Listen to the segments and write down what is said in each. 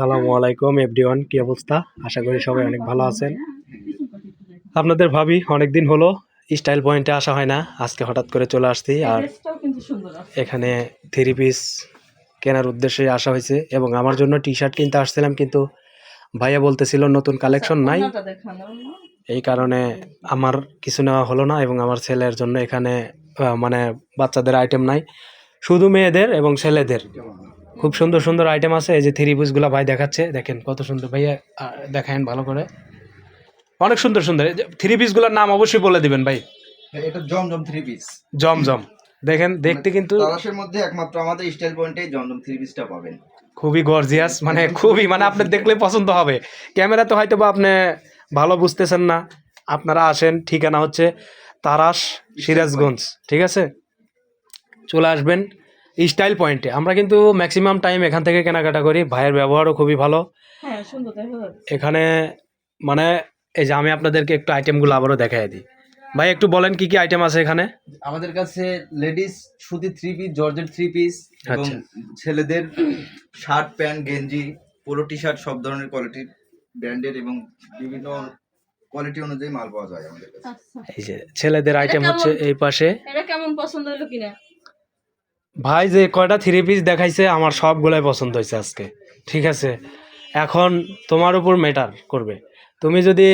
সালামু আলাইকুম এভরিওয়ান কি অবস্থা? আশা করি সবাই অনেক ভালো আছেন। আপনাদের ভাবি অনেকদিন হলো স্টাইল পয়েন্টে আসা হয় না। আজকে হঠাৎ করে চলে আসছি আর এখানে থ্রি পিস কেনার উদ্দেশ্যে আসা হয়েছে এবং আমার জন্য টি শার্ট কিনতে আসছিলাম কিন্তু ভাইয়া বলতেছিল নতুন কালেকশন নাই। ওনাটা দেখানো। না? এই কারণে আমার কিছু নেওয়া হলো না এবং আমার ছেলের জন্য এখানে মানে বাচ্চাদের আইটেম নাই। শুধু মেয়েদের এবং ছেলেদের। খুব সুন্দর সুন্দর আইটেম আছে এই যে থ্রি পিসগুলো ভাই দেখাচ্ছে দেখেন কত সুন্দর। ভাইয়া আহ, দেখায়েন ভালো করে। অনেক সুন্দর সুন্দর থ্রি পিসগুলোর নাম অবশ্যই বলে দিবেন ভাই। এটা জমজম থ্রি পিস জমজম। দেখেন দেখতে কিন্তু তালাশের মধ্যে একমাত্র আমাদের স্টাইল পয়েন্টে জমজম থ্রি পিসটা পাবেন। খুবই গর্জিয়াস মানে খুবই মানে আপনি দেখলে পছন্দ হবে। ক্যামেরাতে হয়তো বা আপনি ভালো বুঝতেছেন না আপনারা আসেন ঠিকানা হচ্ছে তারাস সিরাজগঞ্জ ঠিক আছে? চলে আসবেন স্টাইল পয়েন্টে আমরা কিন্তু ম্যাক্সিমাম টাইম এখান থেকে কেনাকাটা করি। ভাইয়ের ব্যবহারও খুবই ভালো। হ্যাঁ এখানে মানে এই যে আমি আপনাদেরকে একটু আইটেমগুলো আবারও দেখাই দিই। ভাই একটু বলেন কি কি আইটেম আছে এখানে? আমাদের কাছে লেডিস সুতি থ্রি পিস জর্জের থ্রি পিস এবং আচ্ছা। ছেলেদের শার্ট প্যান্ট গেঞ্জি পোলো টি শার্ট সব ধরনের কোয়ালিটির ব্র্যান্ডের এবং বিভিন্ন কোয়ালিটি অনুযায়ী মাল পাওয়া যায় আমাদের কাছে। আচ্ছা। এই যে ছেলেদের আইটেম হচ্ছে এই পাশে। এটা কেমন পছন্দ হলো কিনা? ভাই যে কয়টা থ্রি পিস দেখাইছে আমার সবগুলাই পছন্দ হয়েছে আজকে। ঠিক আছে? এখন তোমার উপর ম্যাটার করবে। তুমি যদি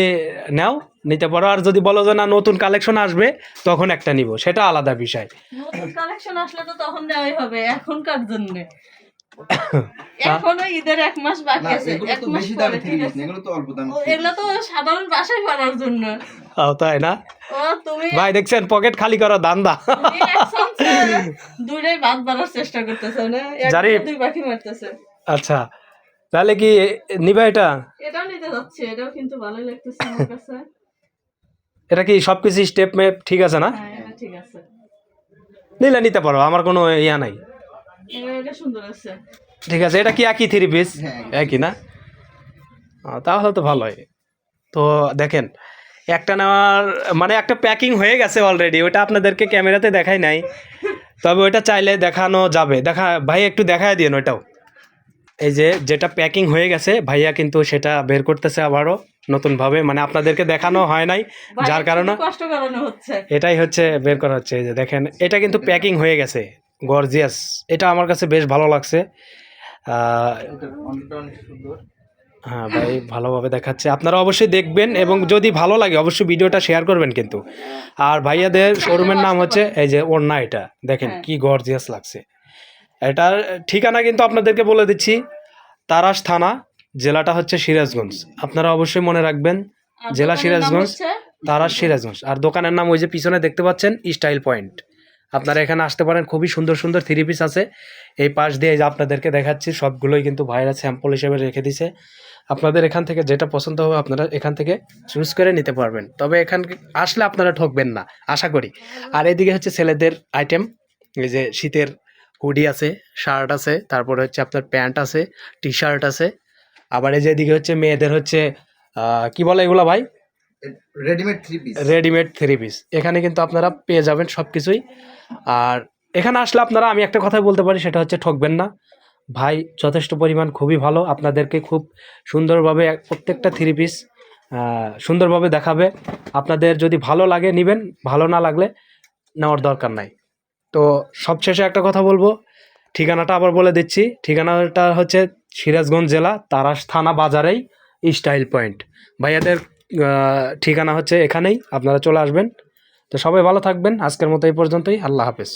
নাও নিতে পারো। আর যদি বলো যে না নতুন কালেকশন আসবে তখন একটা নিব। সেটা আলাদা বিষয়। নতুন কালেকশন আসলে তো তখন দেওয়াই হবে এখনকার জন্য। এখনও ঈদের এক মাস বাকি আছে এক মাস বেশি পরে থ্রি পিস এগুলো তো অল্প দামি এগুলো তো সাধারণ বাসায় পড়ার জন্য। ও তাই না? ভাই দেখছেন পকেট খালি করো দান্দা। দুইটাই বাড়ার চেষ্টা করতেছো না? জারি। দুই বাকি মারতেছে। আচ্ছা তাহলে কি নিবা এটা? এটাও নিতে যাচ্ছে এটাও কিন্তু ভালোই লাগতেছে আমার কাছে। এটা কি সব কিছু স্টেপ মেপ ঠিক আছে না? হ্যাঁ ঠিক আছে। নিলে নিতে পারো আমার কোনো ইয়া নাই। এটা সুন্দর আছে। ঠিক আছে এটা কি একই থ্রি পিস হ্যাঁ। একই না? তাহলে তো ভালোই। তো দেখেন একটা নেওয়ার মানে একটা প্যাকিং হয়ে গেছে অলরেডি ওটা আপনাদেরকে ক্যামেরাতে দেখাই নাই। তবে ওটা চাইলে দেখানো যাবে। দেখা ভাই একটু দেখায় দিন ওটাও এই যে যেটা প্যাকিং হয়ে গেছে ভাইয়া কিন্তু সেটা বের করতেছে আবারও নতুনভাবে। মানে আপনাদেরকে দেখানো হয় নাই যার কারণে এটাই হচ্ছে বের করা হচ্ছে। এই যে দেখেন এটা কিন্তু প্যাকিং হয়ে গেছে। গর্জিয়াস এটা আমার কাছে বেশ ভালো লাগছে। সুন্দর। হ্যাঁ ভাই ভালোভাবে দেখাচ্ছে। আপনারা অবশ্যই দেখবেন এবং যদি ভালো লাগে অবশ্যই ভিডিওটা শেয়ার করবেন কিন্তু। আর ভাইয়াদের শোরুমের নাম হচ্ছে এই যে ওড়না এটা। দেখেন হ্যাঁ। কি গর্জিয়াস লাগছে। এটার ঠিকানা কিন্তু আপনাদেরকে বলে দিচ্ছি। তারাস থানা জেলাটা হচ্ছে সিরাজগঞ্জ। আপনারা অবশ্যই মনে রাখবেন জেলা সিরাজগঞ্জ। তারাস সিরাজগঞ্জ। আর দোকানের নাম ওই যে পিছনে দেখতে পাচ্ছেন স্টাইল পয়েন্ট। আপনারা এখানে আসতে পারেন। খুবই সুন্দর সুন্দর থ্রি পিস আছে। এই পাশ দিয়ে আপনাদেরকে দেখাচ্ছি, সবগুলোই কিন্তু ভাইরা স্যাম্পল হিসেবে রেখে দিছে। আপনাদের এখান থেকে যেটা পছন্দ হবে, আপনারা এখান থেকে চুজ করে নিতে পারবেন। তবে এখান আসলে আপনারা ঠকবেন না, আশা করি। আর এদিকে হচ্ছে ছেলেদের আইটেম এই যে শীতের হুডি আছে শার্ট আছে, তারপরে হচ্ছে আপনার প্যান্ট আছে টি শার্ট আছে। আবার এই যে এদিকে হচ্ছে মেয়েদের হচ্ছে কি বলে এগুলো ভাই? Readymade three piece readymade three piece এখানে কিন্তু আপনারা পেয়ে যাবেন সব কিছুই আর এখানে আসলে আপনারা আমি একটা কথা বলতে পারি, সেটা হচ্ছে ঠকবেন না। ভাই, যথেষ্ট পরিমাণ খুবই ভালো। আপনাদেরকে খুব সুন্দরভাবে প্রত্যেকটা থ্রি পিস সুন্দরভাবে দেখাবে। আপনাদের যদি ভালো লাগে নেবেন, ভালো না লাগলে নেওয়ার দরকার নাই। তো সবশেষে একটা কথা বলব, ঠিকানাটা আবার বলে দিচ্ছি। ঠিকানাটা হচ্ছে সিরাজগঞ্জ জেলা, তারাস থানা বাজারেই, স্টাইল পয়েন্ট। ভাইয়াদের ঠিকানা হচ্ছে এখানেই, আপনারা চলে আসবেন। তো সবাই ভালো থাকবেন, আজকের মতো এই পর্যন্তই, আল্লাহ হাফেজ।